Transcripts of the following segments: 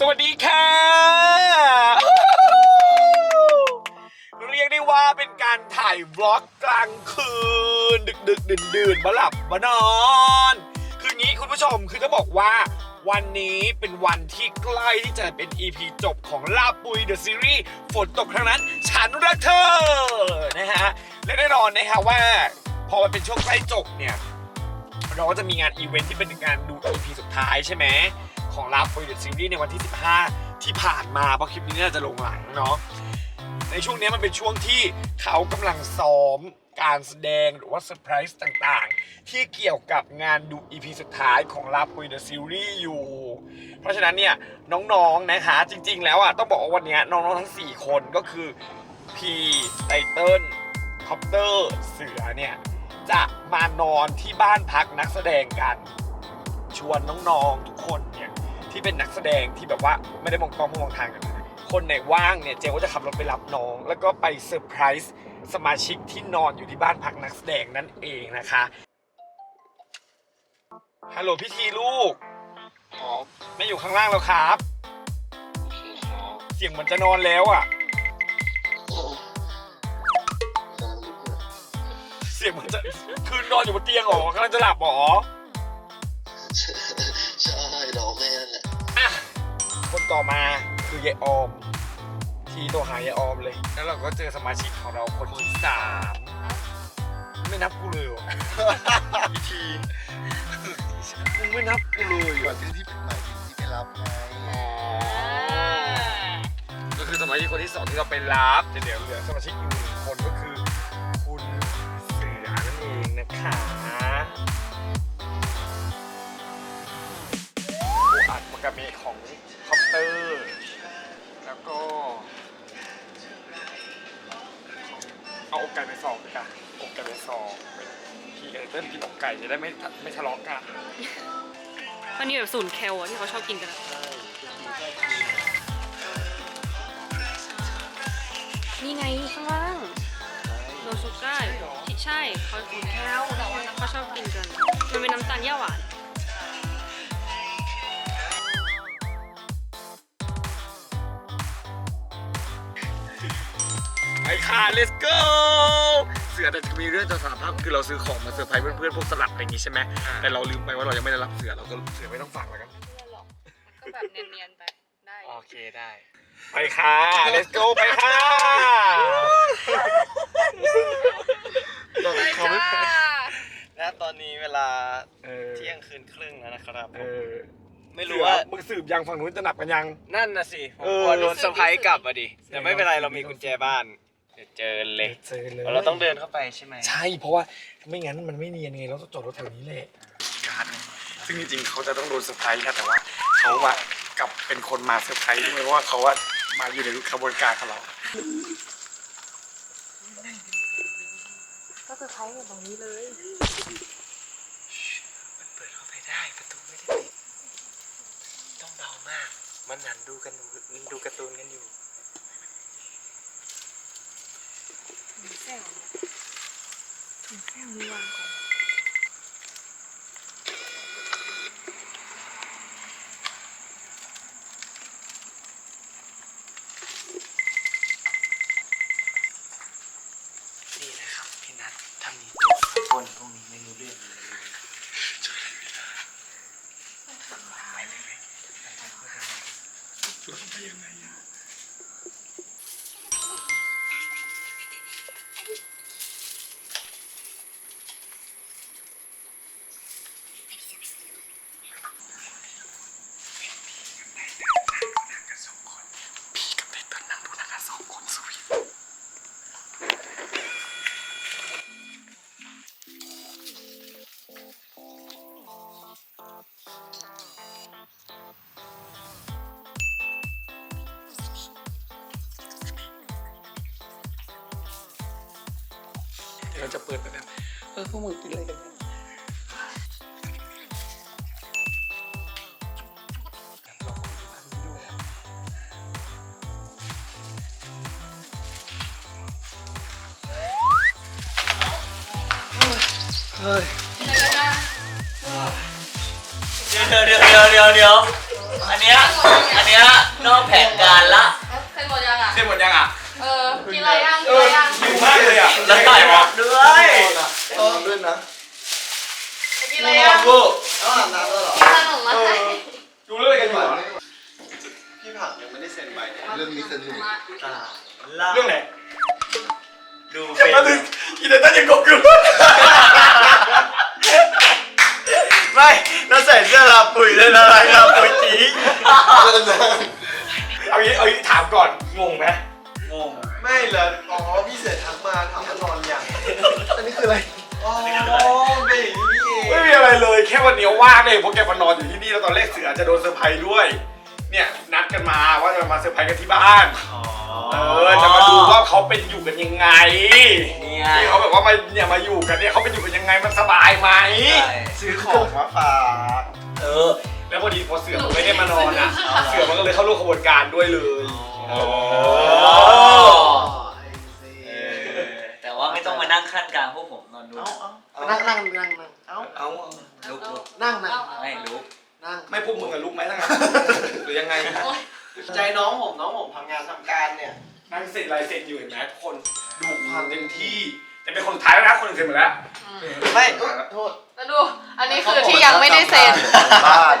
สวัสดีค่ะ เรียกได้ว่าเป็นการถ่ายบล็อกกลางคืน ดึกดึกดื่นดื่นมาหลับมานอน คืองี้คุณผู้ชมคือจะบอกว่า วันนี้เป็นวันที่ใกล้ที่จะเป็น EP จบของลาปุยเดอะซีรีส์ฝนตกครั้งนั้น ฉันรักเธอนะฮะ และแน่นอนนะฮะว่า พอมันเป็นช่วงใกล้จบเนี่ยเราก็จะมีงานอีเวนท์ที่เป็นการดู EP สุดท้ายใช่ไหม ของลาปุยเดอะซีรีส์ในวันที่ 15 ที่ผ่านมาเพราะคลิปนี้น่าจะลงหลังเนาะในช่วงนี้มันเป็นช่วงที่เขากำลังซ้อมการแสดงหรือว่าเซอร์ไพรส์ต่างๆ ที่เกี่ยวกับงานดู EP สุดท้ายของลาปุยเดอะซีรีส์อยู่ เพราะฉะนั้นเนี่ย น้องๆนะคะจริง ๆ แล้วอะต้องบอกว่าวันนี้น้องๆทั้ง 4 คนก็คือพีไตเติ้ลคอปเตอร์เสือเนี่ย จะมานอนที่บ้านพักนักแสดงกัน ชวนน้องๆทุกคน ที่เป็นนักแสดงที่แบบว่าไม่ได้มองกล้องไม่มองทางกันนะคนไหนว่างเนี่ยเจก็จะขับรถไปรับน้อง แล้วก็ไปเซอร์ไพรส์สมาชิกที่นอนอยู่ที่บ้านพักนักแสดงนั่นเองนะคะฮัลโหลพี่ทีลูกอ๋อไม่อยู่ข้างล่างแล้วครับเสียงเหมือนจะนอนแล้วอะเสียงเหมือนจะคือนอนอยู่บนเตียงเหรอกำลังจะหลับเหรอ ต่อมาคือยายออม ทีโทรหายายออมเลย แล้วเราก็เจอสมาชิกของเราคนที่สามไม่นับกูเลยเหรอพี่ทีมึงไม่นับกูเลยเหรก่ออนที่ที่หมายถึงที่ไปรับไงอ๋อก็คือสมาชิกคนที่สองที่เราไปรับเดี๋ยวเหลือสมาชิกอีกหนึ่งคนก็คือ คุณเสือนั่นเองนะคะโออัดมากาเมะของคอปเตอร์ แล้วก็ เอาอกไก่ไปสอบเลยกันอกไก่ไปสอบเป็นพี่กับไอ้เติ้ลกินอกไก่จะได้ไม่ทะไม่ทะเลาะกันมันมีแบบศูนย์แคลอะที่เขาชอบกินกันอะนี่ไงข้างล่างโนชูก้าใช่เขาศูนย์แคลเขาชอบกินกัน มันเป็นน้ำตาลย่าหวาน ไปค่ะ let's go เสือแต่จะมีเรื่องจะสารภาพคือเราซื้อของมาเซอร์ไพรส์เพื่อนๆพวกสลัดอะไรอย่างงี้ใช่ไหมแต่เราลืมไปว่าเรายังไม่ได้รับเสือเราก็เสือไม่ต้องฝากแล้วกันก็แบบเนียนๆไปได้โอเคได้ ไปค่ะ let's go ไปค่ะเขาไม่และตอนนี้เวลาเออเที่ยงคืนครึ่งแล้วนะครับเออไม่รู้ว่ามึงสืบยังฝั่งนู้นจะหนับกันยัง นั่นนะสิผมเออกลัวโดนเซอร์ไพรส์กลับมาดิแต่ไม่เป็นไรเรามีกุญแจบ้าน เดี๋ยวเจอเลยเจอเลยเราต้องเดินเข้าไปใช่ไหมใช่เพราะว่าไม่งั้นมันไม่เนียนไงเราต้องจอดรถแถวนี้แหละการดซึ่งจริงๆเขาจะต้องโดนเซอร์ไพรส์นะแต่ว่าเขาอะกลับเป็นคนมาเซอร์ไพรส์ด้วยเพราะว่าเขาว่ามาอยู่ในขบวนการของเราก็เซอร์ไพรส์กันตรงนี้เลย เฮ้ยเดี๋ยวเดี๋ยวเดี๋ยวเดี๋ยวเดี๋ยวไออันเนี้ยอันเนี้ยนอกแผนการละเสร็จหมดยังอะเส้นหมดยังอะเออ กินอะไรยังเอกินออะไรยังหิวมากเลยอะแล้วไก่วะด้วยเออด้วยนะกินอะไรยังเวอร์เอาอาบน้ำแล้วเหรอขนมมาให้ดูเรื่องอะไรกันอยู่อะพี่ผักยังไม่ได้เซ็นใบเนี่ยเรื่องนี้สนุก อ่าเรื่องไหน ดูอย่าเป็นมาถึงอีเดนตันยังกบอยู่ไม่เราใส่เสื้อลาปุ๋ยเลยนะลาปุ๋ยจีเอางี้เอางี้ถามก่อนงงไหมงงไม่เลยอ๋อพี่เสร็จทักมาถามว่านอนยังอันนี้คืออะไรอ๋อเป็นอย่างนี้นี่เองไม่มีอะไรเลยแค่วันเดียวว่างเลยเพราะแกมานอนอยู่ที่นี่แล้วตอนแรกเสือจะโดนเซอร์ไพรส์ด้วย เนี่ยนัดกันมาว่าจะมาเซอร์ไพรส์กันที่บ้าน อ๋อเออจะมาดูว่าเขาเป็นอยู่กันยังไงเนี่ย ที่เขาแบบว่ามาเนี่ยมาอยู่กันเนี่ยเขาเป็นอยู่กันยังไงมันสบายไหมซื้อของมาฝากเออ แล้วพอดีพอเสือมันไม่ได้มานอนอะ เสือมันก็เลยเข้าร่วมขบวนการด้วยเลยอ๋อ เอเอออแต่ว่าไม่ต้องมานั่งขั้นกลางพวกผมนอนดูนั่งนั่งนั่งนั่งเอ้าเอาลุกลุกนั่งนั่งไม่ลุกนั่งไม่พวกมึงกับลูกไหมทั้งนั้นหรือยังไง ใจน้องผมน้องผมทำงานทำการเนี่ย นั่งเซ็นลายเซ็นอยู่เห็นไหมทุกคนดูความเต็มที่ แต่เป็นคนสุดท้ายแล้วนะคนอื่นเซ็นหมดแล้วไม่โทษ แล้วดู อันนี้คือที่ยังไม่ได้เซ็น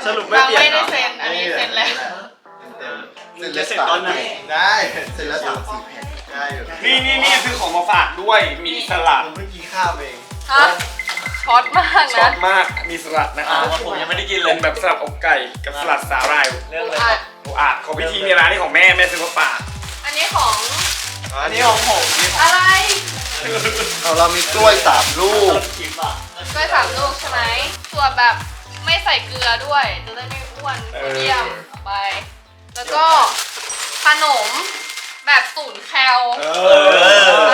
สรุปไม่ยังเปลี่ยนไม่ได้เซ็น อันนี้เซ็นแล้วเสร็จแล้วสามได้เสร็จแล้วสามสี่แผ่นได้อยู่นี่นี่นี่ซื้อของมาฝากด้วยมีสลัดผมเพิ่งกินข้าวเองฮะช็อตมากชอนะบมากมีสลัดนะคอ่ารับผมยังไม่ได้กินเลเป็ยนแบบสลัดอกไก่กับสลัดสาหร่าย เรื่องเลยอะโอ้ อาจของพิธีในร้านนี่ของแม่แม่ซื้อมาฝากอันนี้ของอันนี้ของผมอะไรเอาเรามีกล้วยสามลูกต้นคลิปอะกล้วยสามลูกใช่ไหมส่วนแบบไม่ใส่เกลือด้วยจะได้ไม่อ้วนเยี่ยมเอาไป แล้วก็ขนมแบบศูนย์แคลเอ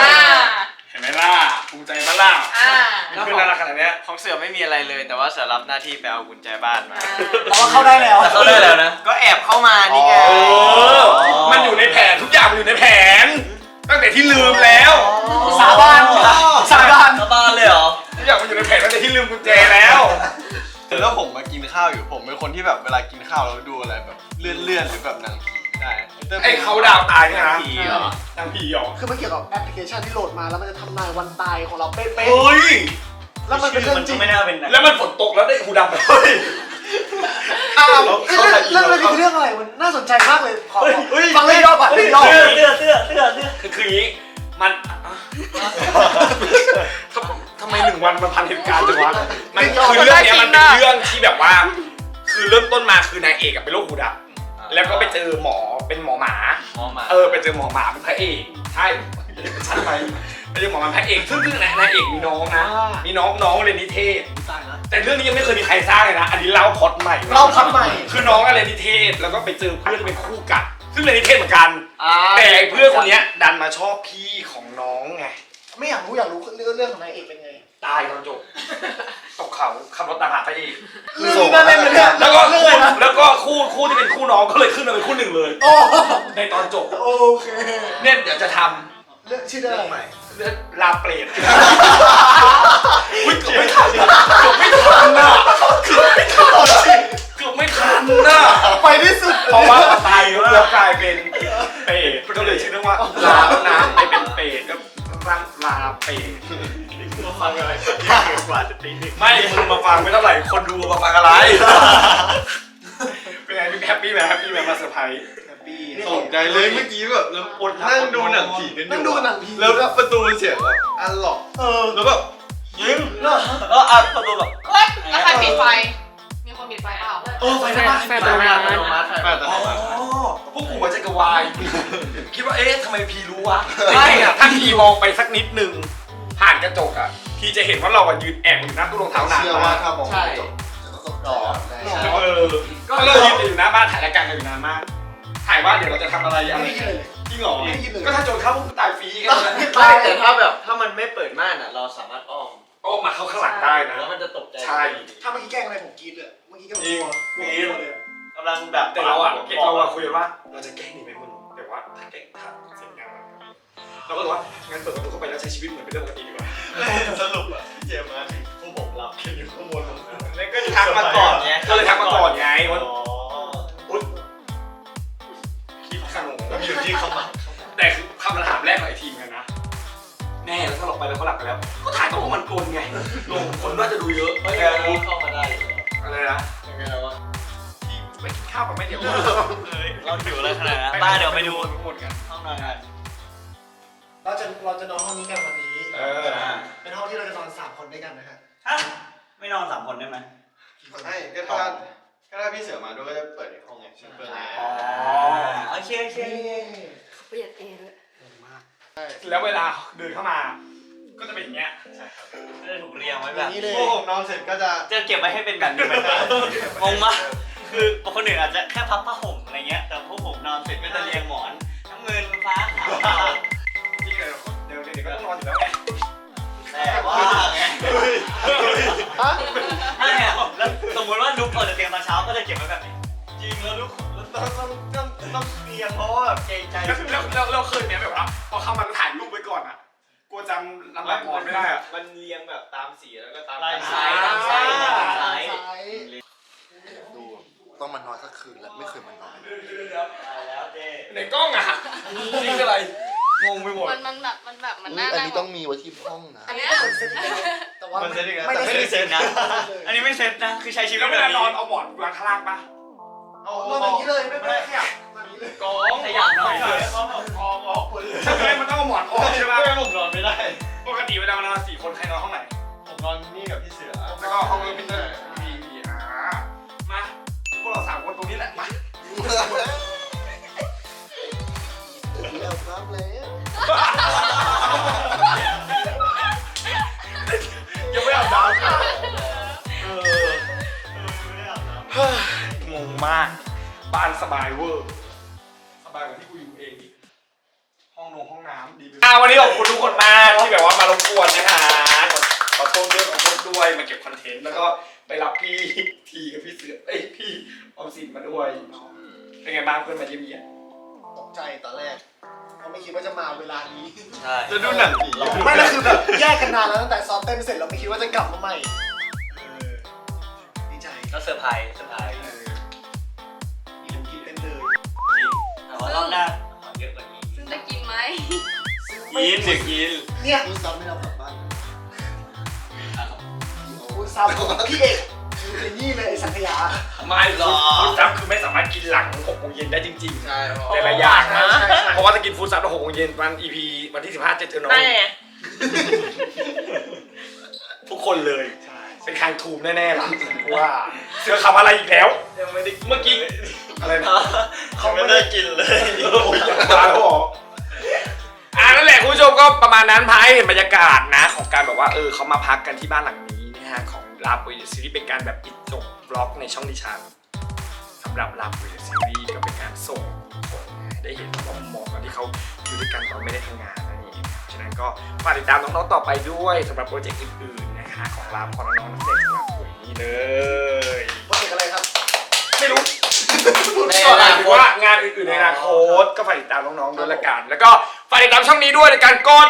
อ่าเห็น ไหมล่ะภูมิใจบ้าล่ะอ่ามันเป็นน่ารักขนาดเนี้ยของเสือไม่มีอะไรเลย แต่ว่าเสือรับหน้าที่ไปเอากุญแจบ้านมาอ่าเพราะว่าเข้าได้แล้วเข้าได้แล้วนะ ก็แอบเข้ามานี่ไงเออมันอยู่ในแผนทุกอย่างมันอยู่ในแผน ตั้งแต่ที่ลืมแล้วสาบานสาบานสาบานเลยเหรอทุกอย่างมันอยู่ในแผนตั้งแต่ที่ลืมกุญแจแล้วแล้วผมมากินข้าวอยู่ผมเป็นคนที่แบบเวลากินข้าวแล้วดูอะไรแบบเลื่อนเลื่อนๆหรือแบบหนังผีได้ ไอ้เขาดาวตายเนี่ยนะผีเหรอ นางผีเหรอคือมันเกี่ยวกับแอปพลิเคชันที่โหลดมาแล้วมันจะทำนายวันตายของเราเป๊ะเฮ้ย ๆแล้วมันเป็นเรื่องจริงไม่น่าเป็นหนังแล้วมันฝนตกแล้วได้หูดำไปเฮ้ยอ้าวเรื่องเรื่องนี้คือเรื่องอะไรมันน่าสนใจมากเลยขอขอฟังเรื่องย่อก่อนเรื่องย่อเตื้อเตื้อเตื้อเตื้อเตื้อคือคืออย่างนี้ มันทำทำไมหนึ่งวันมันพันเหตุการณ์จังวะมันคือเรื่องเนี้ยมันเป็นเรื่องที่แบบว่า คือเริ่มต้นมาคือนายเอกอะเป็นโรคหูดับ แล้วก็ไปเจอหมอเป็นหมอหมามองมาเออไปเจอหมอหมาเป็นพระเอกใช่ใช่ไหมไปเจอหมอหมาเป็นพระเอกซึ่งซึ่งนายนายเอกมีน้องนะมีน้องน้องเรียนนิเทศ ตายแล้ว แต่เรื่องนี้ยังไม่เคยมีใครสร้างเลยนะ อันนี้เล่าพล็อดใหม่เล่าพล็อตใหม่ คือน้องอะเรียนนิเทศแล้วก็ไปเจอเพื่อนที่เป็นคู่กัด ซึ่งเรียนนิเทศเหมือนกัน อ่าแต่ไอ้เพื่อนคนเนี้ยดันมาชอบพี่ของน้องไง ไม่อยากรู้อยากรู้เรื่องเรื่องของนายเอกเป็นไง ตายตอนจบตกเขาขับรถตามหาพระเอกเรื่องนี้น่าเล่นเลยเนี่ยแล้วก็เรื่องคู่อะไรนะแล้วก็คู่คู่ที่เป็นคู่น้องก็เลยขึ้นมาเป็นคู่หนึ่งเลย โอ้ในตอนจบโอเคเนี่ยเดี๋ยวจะทเรื่องชื่อเรื่องอะไรำเรื่องลาเปรตอุ๊ยเกือบไม่ทันเกือบไม่ทันน่ะเกือบไม่ทันเกือบไม่ทันน่ะไปที่สุดเพราะว่าตายแล้วกลายเป็นเปรตก็เลยชื่อเรื่องว่าลาน้ำไปเป็นเปรตก็ร่างลาเปรต ฟังอะไรกว่าจะตีหนึ่งไม่มึงมาฟังไม่เท่าไหร่คนดูมาฟังอะไร เป็นไงพี่แฮปปี้ไหมแฮปปี้ไหมมาเซอร์ไพรส์ตกใจเลยเมื่อกี้แบบแล้วปดนั่งดูหนังผีกันอยู่นั่งดูหนังผีแล้วประตูเสียงแบบอันหลอกเออแล้วแบบยิงแล้วอะประตูแบบเฮ้ยแล้วใครปิดไฟ มีคนปิดไฟเปล่าเออไฟไฟได้ปะไฟประมาณอัตโนมัติแปดแต่อ๋อละพวกกูหัวใจกระวาย คิดว่าเอ๊ะทำไมพีรู้วะไม่อะถ้าพีมองไปสักนิดนึง ผ่านกระจกอะพีจะเห็นว่าเราอะยืนแอบอยู่หน้าตู้รองเท้านานเชื่อมาว่ากถ้ามองกระจกจะต้องหลอกได้เออก็เรายืนอยู่หน้าบ้านถ่ายรายการกันอยู่นานมาก ถ่ายว่าเดี๋ยวเราจะทำอะไรอะไรไม่ได้ยินเลยจริงเหรอไม่ได้ยินเลย ก็ถ้าโจรเข้าพวกกูตายฟรีกันนะไม่แต่ถ้าแบบถ้ามันไม่เปิดม่านอะ เราสามารถอ้อมโอ้มาเข้าข้างหลังได้นะ แล้วมันจะตกใจใช่ ถ้าเมื่อกี้แกล้งอะไรผมกรีดเลยเมื่อกี้ก็จริงกลัวกลัวเลย กำลังแบบแต่เราอะเราอะคุยกันว่าเราจะแกล้งหนีไปมึงแต่ว่าถ้าแกล้งทำเสียงดังอะ ราก็เลยว่างั้นเปิดประตูเข้าไปแล้วใช้ชีวิตเหมือนเป็นเรื่องปกติดีกว่าสรุปอะพี่เจมส์มาถึงผู้ผมหลับกันอยู่ข้างบนมนะแล้วก็ทักมาก่อนไงก็เลยทักมาก่อนไงว่าอุ๊ยคิดข้างงแล้วอยู่ที่เขามาแต่คือคำถามแรกของไอทีมกันนะแม่แล้วถ้าเราไปแล้วเขาหลับไปแล้ว ก็ถ่ายต้องว่ามันกลนไงลงคนน่าจะดูเยอะเฮ้ยพูเข้ามาได้อะไรนะยังไงวะไม่กินข้าวกับไม่เดี๋ยวเราหิวแล้วขนาดนั้นป้าเดี๋ยวไปดู ก็ถ้าก็ถ้าพี่เสือมาด้วยก็จะเปิดอีกห้องไงฉันเปิดไงอ๋อโอเคโอเคประหยัดเอด้วยแล้วเวลาเดินเข้ามา ก็จะเป็นอย่างเงี้ยจะได้ถูกเรียงไว้อแบบย่างนี้เลยพวกผมนอนเสร็จก็จะจะเก็บไว้ให้เป็นแบบนี้ไหมงงมากคือบางคนอื่นอาจจะแค่พับผ้าห่ม แล้วทุกคนต้องต้องต้องต้องเรียงเพราะว่าแบบเกรงใจแล้วแล้วแล้วเราเคยไหมแบบว่าพอเข้ามาถ่ายรูปไว้ก่อนอะกลัวจำลำดับหมอนไม่ได้อะ มันเรียงแบบตามสีแล้วก็ตามลายไซส์ตามไซส์ตามไซส์ดูต้องมานอนสักคืนแล้วไม่เคยมานอนตายแล้วเจ๊ในกล้องอะนี่คืออะไรงงไปหมดมันมันแบบมันแบบมันอุ๊ยน่าอันนั่งนี้ต้องมีไว้ที่ห้องนะอันนี้ก็เหมือนเซ็ตเลยแต่ว่ามันจะได้ไงไม่แต่ได้ไม่เซ็ได้ตเซ็ตนะ อันนี้ไม่เซ็ตนะคือใช้ชีวิตแล้วเวแบบลานอนนี้เอาหมอนวางข้างล่างปะ เอานอนอย่างนี้เลยไม่เป็นได้ขยับนอนอย่างนี้เลยกองขยับหน่อยเขากองออกคนเลยใช่ไหมมันต้องเอาหมอนออกใช่ปะไม่ผมนอนไม่ได้ ปกติเวลามานอนสี่คนใครนอนห้องไหน ผมนอนนี่กับพี่เสือ แล้วก็ห้องนี้พี่เตอร์ สบายเวอร์ สบายกว่าที่กูอยู่เองอีกห้องนงห้องน้ำดีไปอ่าวันนี้ขอบคุณทุกคนมากที่แบบว่ามารบกวนนะฮะขอโทษด้วยขอโทษด้วยมาเก็บคอนเทนต์แล้วก็ไปรับพี่ทีกับพี่เสือเอ้ยพี่ออมสินมาด้วยเป็นไงบ้างเพื่อนมาเยี่ยมเยียนตกใจตอนแรกเพราะไม่คิดว่าจะมาเวลานี้ ใช่จะดูหนังผีไม่แล้วคือแบบแยกกันนานแล้วตั้งแต่ซ้อมเต้นเสร็จแล้วไม่คิดว่าจะกลับมาใหม่เออดีใจก็เซอร์ไพรส์เซอร์ไพรส์ ริงแต่ว่ารอบหน้าขอเยอะกว่านี้ซึ่งจะกินไหมกินเด็กกินเนี่ยนี่ซ้ำไม่เรากลับบ้านนะคุณซ้ำพี่เอกคือไอ้นี่เลยไอ้สังขยาไม่หรอกฟู้ดซับคือไม่สามารถกินหลังหกโมงเย็นได้จริงใช่ๆแต่ละอย่างนะใช่ใช่เพราะว่าจะกินฟู้ดซับตอนหกโมงเย็นวัน EP วันที่15เจ็ดเจอน้องทุกคนเลยเป็นคางทูมแน่ๆล่ะว่าเสือขับอะไรอีกแล้วยังไม่ได้เมื่อกี้อะไรนะเขา ไม่ได้กินเลยโอ้ยอยากมาแล้วเหรออ่านั่นแหละคุณผู้ชมก็ประมาณนั้นพายเห็นบรรยากาศนะ ของการแบบว่าเออเขามาพักกันที่บ้านหลังนี้นะฮะของลาปุยซีรีส์เป็นการแบบปิดจบบล็อกในช่องดิฉันสำหรับลาปุยซีรีส์ก็เป็นการส่งคนได้เห็นว่ามุมมองตอนที่เขาอยู่ด้วยกันตอนไม่ได้ทำงานนั่นเองฉะนั้นก็ฝากติดตามน้องๆต่อไปด้วยสำหรับโปรเจกต์อื่นๆนะคะของลามของน้องๆนักเตะลาปุยนี่เลยโปรเจกต์อะไรครับ ไม่รู้ พูดในก่อนอนาคตว่างานอื่นๆในอนาคตก็ฝากติดตามน้องๆด้วยละกัน แล้วก็ฝากติดตามช่องนี้ด้วยในการกด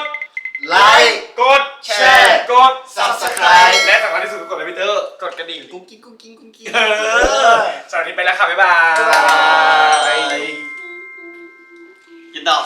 ไลค์ กดแชร์ กด Subscribe และสำคัญที่สุดกดอะไรพี่เตอร์กดกระดิ่งกุ้งกิ้งกุ้งกิ้งกุ้งกิ้งเออสำหรับวันนี้ไปแล้วค่ะบ๊ายบายบ๊ายบายกินต่อ